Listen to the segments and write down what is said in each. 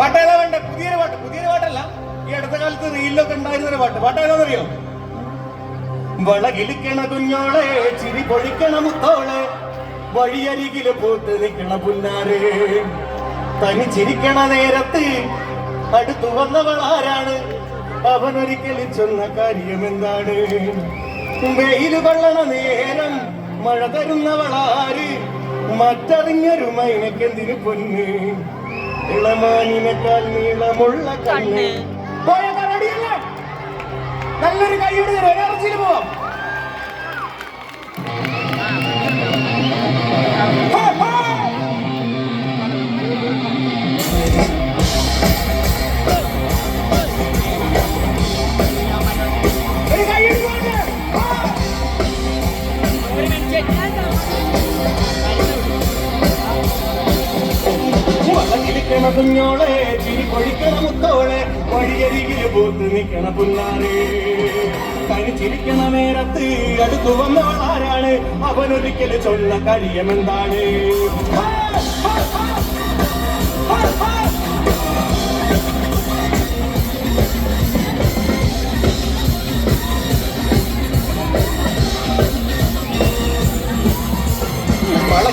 പാട്ട് ഏതാ വേണ്ട? പുതിയൊരു പാട്ട് പുതിയൊരു പാട്ടല്ല. ഈ അടുത്ത കാലത്ത് റീലിലൊക്കെ ഉണ്ടായിരുന്ന പാട്ട്. പാട്ട് ഏതാണെന്നറിയോ വളകിലിക്കണ കുഞ്ഞോളെ ചിരി പൊഴിക്കണ മുത്തോളെ വഴിയരികിൽ പൂത്ത് നിൽക്കണ പുന്നാരെ. തനി ചിരിക്കണ നേരത്ത് അടുത്തു വന്നവൾ ആരാണ്? അവനൊരിക്കലും ചൊന്ന കാര്യം എന്താണ് വെയിൽ കൊള്ളണ നേരം മഴ തരുന്നവളാര് മറ്ററിഞ്ഞൊരു മൈനക്കെന്തിനു പൊന്ന്? ഇളമാനിനേക്കാൾ നീളമുള്ള കണ്ണ്. പോയതാ റെഡിയല്ലേ നല്ലൊരു കൈയുടെ ഒരർച്ചിയിൽ പോവാം. ഹാ, ഹാ. വളകിലിക്കണ കുഞ്ഞോളെ ചിരി കൊഴിക്കണ മുത്തോളെ വഴിയരികിൽ പോത്ത് നിക്കണ പുന്നാറേ തനിച്ചിരിക്കണ നേരത്ത് അടുത്തു വന്നവളാരാണ്? അവനൊരിക്കൽ ചൊല്ല കഴിയമെന്താണ്?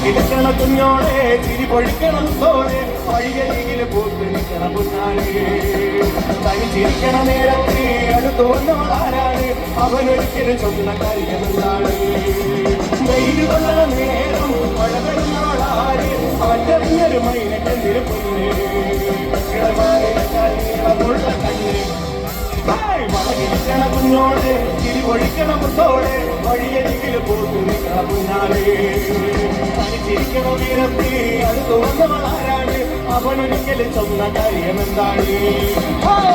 വളകിലിക്കണ കുഞ്ഞോളെ ചിരി പൊഴിക്കണം തോളെ വഴിയരികിൽ പോത്തിരിക്കണം പുന്നാളെ തനി ചിരിക്കണ നേരത്തെ അടുത്ത് വന്നവളാരാണ് അവനൊരിക്കലും ചൊന്ന കാര്യമെന്താണ് വെയിൽ കൊള്ളണ നേരം മഴ വരുന്നവളാര് അവറ്ററിഞ്ഞൊരു മൈനക്കെന്തിരു പൊന്ന്. നീളമുള്ള കണ്ണ്. ഹായ്, വളകിലിക്കണ കുഞ്ഞോളെ ചിരി പൊഴിക്കണ നിൽക്കണ പുന്നാളെ തനിച്ചിരിക്കണ വീരത്തി അത് തുറന്നവളാരാണ് അവനൊരിക്കലും ചൊന്ന കാര്യമെന്താണ്?